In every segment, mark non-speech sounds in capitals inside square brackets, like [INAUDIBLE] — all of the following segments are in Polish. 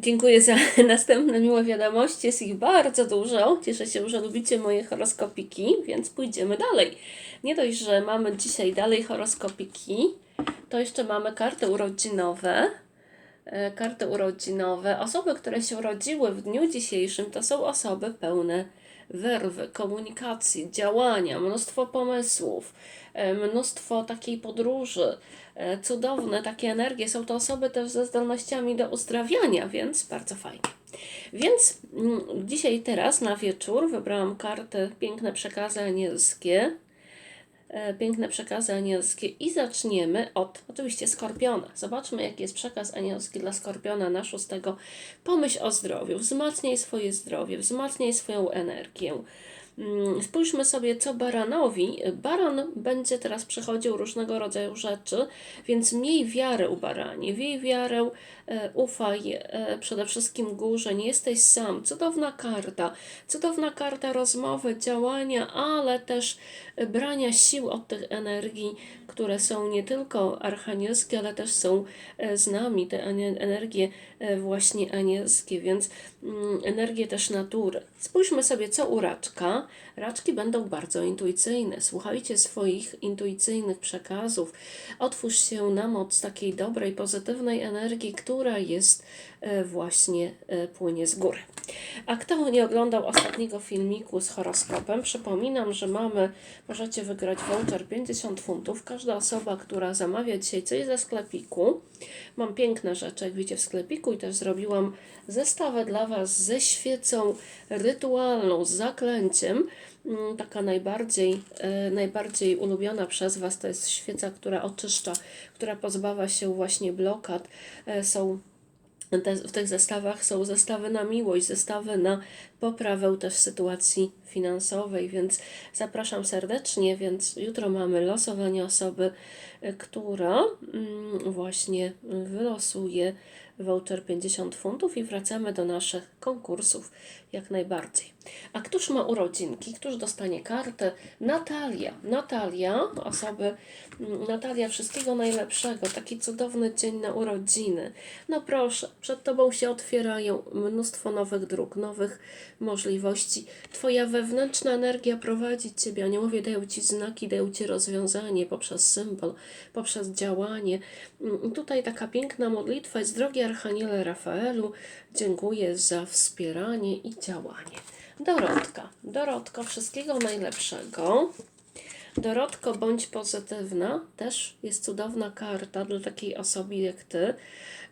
Dziękuję za [LAUGHS] następne miłe wiadomości. Jest ich bardzo dużo. Cieszę się, że lubicie moje horoskopiki, więc pójdziemy dalej. Nie dość, że mamy dzisiaj dalej horoskopiki, to jeszcze mamy karty urodzinowe. E, Karty urodzinowe. Osoby, które się urodziły w dniu dzisiejszym, to są osoby pełne werwy, komunikacji, działania, mnóstwo pomysłów, e, mnóstwo takiej podróży, e, cudowne takie energie. Są to osoby też ze zdolnościami do uzdrawiania, więc bardzo fajnie. Więc mm, dzisiaj teraz na wieczór wybrałam karty Piękne Przekazy Anielskie. E, Piękne przekazy anielskie i zaczniemy od oczywiście Skorpiona. Zobaczmy, jaki jest przekaz anielski dla Skorpiona na szóstego. Pomyśl o zdrowiu, wzmacniaj swoje zdrowie, wzmacniaj swoją energię. Mm, Spójrzmy sobie, co baranowi. Baran będzie teraz przechodził różnego rodzaju rzeczy, więc miej wiarę u baranie, miej wiarę, e, ufaj e, przede wszystkim górze, nie jesteś sam. Cudowna karta, cudowna karta rozmowy, działania, ale też brania sił od tych energii, które są nie tylko archanielskie, ale też są e, z nami, te energie właśnie anielskie, więc mm, energie też natury. Spójrzmy sobie, co u raczka. Raczki będą bardzo intuicyjne. Słuchajcie swoich intuicyjnych przekazów. Otwórz się na moc takiej dobrej, pozytywnej energii, która jest e, właśnie e, płynie z góry. A kto nie oglądał ostatniego filmiku z horoskopem, przypominam, że mamy, możecie wygrać voucher 50 funtów. Każda osoba, która zamawia dzisiaj coś ze sklepiku, mam piękne rzeczy, jak widzicie w sklepiku i też zrobiłam zestawę dla Was ze świecą rytualną, z zaklęciem. Mm, Taka najbardziej, e, najbardziej ulubiona przez Was to jest świeca, która oczyszcza, która pozbawia się właśnie blokad. E, Są te, w tych zestawach są zestawy na miłość, zestawy na poprawę też sytuacji finansowej, więc zapraszam serdecznie, więc jutro mamy losowanie osoby, y, która mm, właśnie wylosuje voucher 50 funtów i wracamy do naszych konkursów jak najbardziej. A któż ma urodzinki? Któż dostanie kartę? Natalia. Natalia, osoby, mm, Natalia, wszystkiego najlepszego. Taki cudowny dzień na urodziny. No proszę, przed Tobą się otwierają mnóstwo nowych dróg, nowych możliwości. Twoja wewnętrzna energia prowadzi Ciebie. Aniołowie dają Ci znaki, dają Ci rozwiązanie poprzez symbol, poprzez działanie. Mm, Tutaj taka piękna modlitwa jest, drogi Archaniele Rafaelu, dziękuję za wspieranie i działanie. Dorotka. Dorotko, wszystkiego najlepszego. Dorotko, bądź pozytywna. Też jest cudowna karta dla takiej osoby jak ty.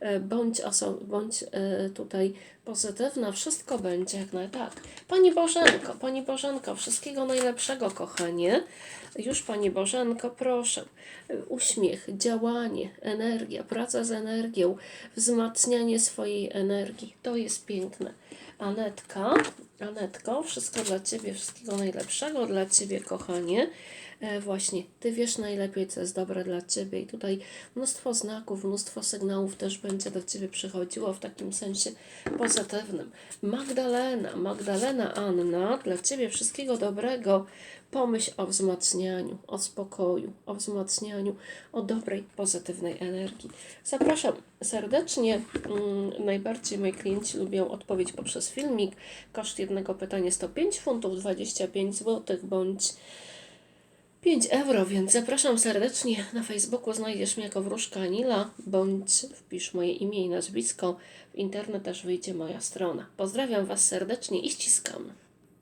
E, Bądź, oso- bądź e, tutaj pozytywna, wszystko będzie jak naj tak. Pani Bożenko, Pani Bożenko, wszystkiego najlepszego, kochanie. Już Pani Bożenko, proszę. Uśmiech, działanie, energia, praca z energią, wzmacnianie swojej energii. To jest piękne. Anetka, Anetko, wszystko dla Ciebie, wszystkiego najlepszego dla Ciebie, kochanie. E, właśnie, Ty wiesz najlepiej, co jest dobre dla Ciebie i tutaj mnóstwo znaków, mnóstwo sygnałów też będzie do Ciebie przychodziło w takim sensie pozytywnym. Magdalena, Magdalena Anna, dla Ciebie wszystkiego dobrego. Pomyśl o wzmacnianiu, o spokoju, o wzmacnianiu, o dobrej, pozytywnej energii. Zapraszam serdecznie. Mm, Najbardziej moi klienci lubią odpowiedź poprzez filmik. Koszt jednego pytania 105 funtów, 25 zł bądź 5 euro, więc zapraszam serdecznie. Na Facebooku znajdziesz mnie jako Wróżka Anila, bądź wpisz moje imię i nazwisko. W internet też wyjdzie moja strona. Pozdrawiam Was serdecznie i ściskam.